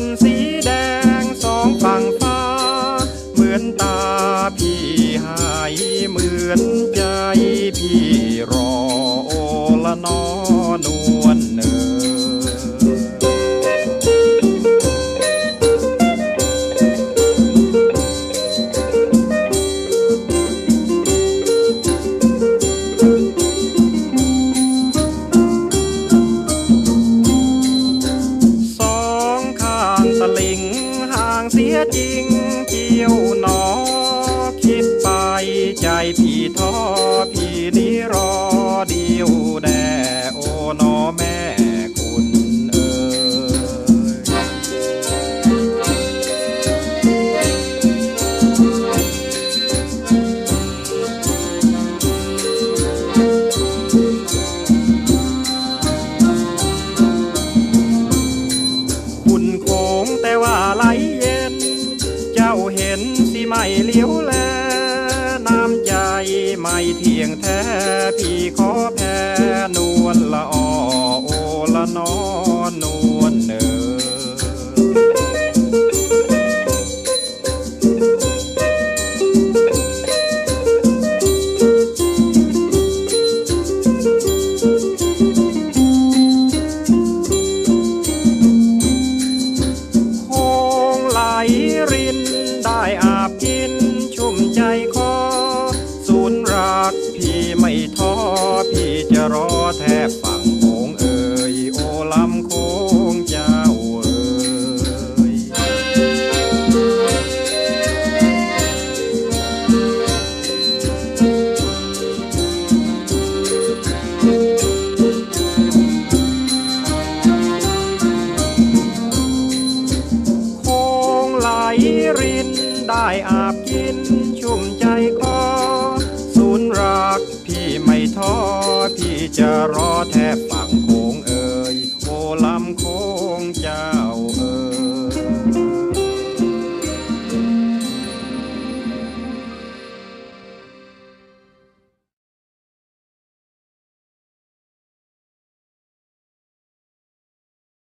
นสีแดงสอ จริงเจียวหนอ คิดไปใจพี่ท้อพี่นี้รอเดียวแด ไม่เลี้ยวแลน้ำใจไม่เที่ยงแท้ พี่ขอแพ้นวลละออโอละนอนว แทบฝั่งโค้งเอ่ยโอลำโค้งเจ้าเอ่ยโค้งไหลรินได้อาบกินชุ่มใจคอ จะรอแทบฝั่งโขงเอ่ยโอลำโค